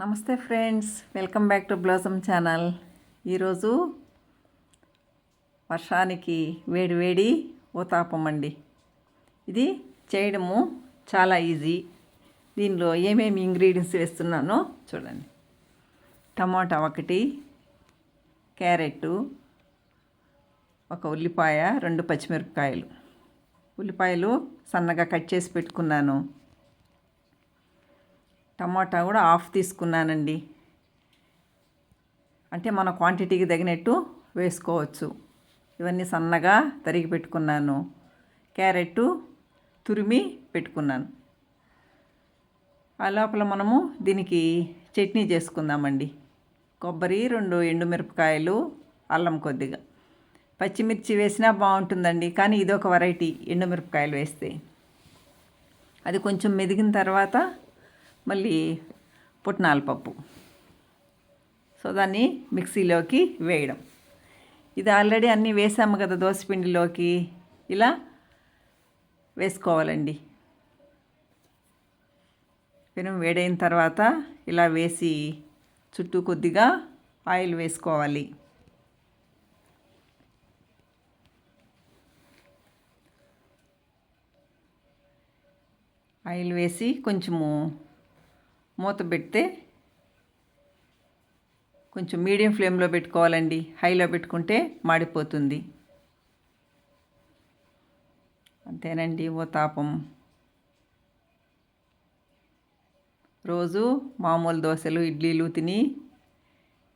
నమస్తే friends welcome back to blossom channel. ఈరోజు వర్షానికి వేడి వేడి ఊతాపం అండి. ఇది చేయడము చాలా ఈజీ. దీనిలో ఏమేమి ఇంగ్రీడియంట్స్ వేస్తున్నానో చూడండి. టమాటా ఒకటి క్యారెట్ ఒక ఉల్లిపాయ రెండు పచ్చిమిరపకాయలు. ఉల్లిపాయలు సన్నగా కట్ చేసి పెట్టుకున్నాను. టమాటా కూడా హాఫ్ తీసుకున్నానండి. అంటే మన క్వాంటిటీకి తగినట్టు వేసుకోవచ్చు. ఇవన్నీ సన్నగా తరిగి పెట్టుకున్నాను. క్యారెట్ తురిమి పెట్టుకున్నాను. ఆ లోపల మనము దీనికి చట్నీ చేసుకుందామండి. కొబ్బరి రెండు ఎండుమిరపకాయలు అల్లం కొద్దిగా. పచ్చిమిర్చి వేసినా బాగుంటుందండి కానీ ఇదొక వెరైటీ ఎండుమిరపకాయలు వేస్తే. అది కొంచెం మెదిగిన తర్వాత మళ్ళీ పుట్నాల పప్పు. సో దాన్ని మిక్సీలోకి వేయడం. ఇది ఆల్రెడీ అన్నీ వేసాము కదా దోశపిండిలోకి ఇలా వేసుకోవాలండి. పెనం వేడైన తర్వాత ఇలా వేసి చుట్టూ కొద్దిగా ఆయిల్ వేసుకోవాలి. ఆయిల్ వేసి కొంచెము మూత పెడితే కొంచెం మీడియం ఫ్లేమ్లో పెట్టుకోవాలండి. హైలో పెట్టుకుంటే మాడిపోతుంది. అంతేనండి ఓ తాపం. రోజు మామూలు దోశలు ఇడ్లీలు తిని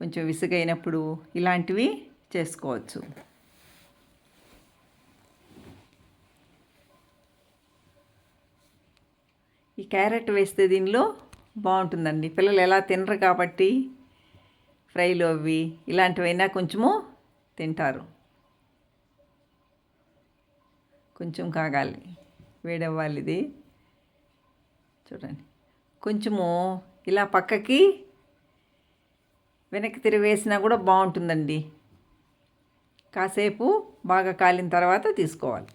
కొంచెం విసుగైనప్పుడు ఇలాంటివి చేసుకోవచ్చు. ఈ క్యారెట్ వేస్తే దీనిలో బాగుంటుందండి. పిల్లలు ఎలా తినరు కాబట్టి ఫ్రైలు అవి ఇలాంటివైనా కొంచెము తింటారు. కొంచెం కాగాలి వేడవ్వాలి ఇది. చూడండి. కొంచెము ఇలా పక్కకి వెనక్కి తిరిగి వేసినా కూడా బాగుంటుందండి. కాసేపు బాగా కాలిన తర్వాత తీసుకోవాలి.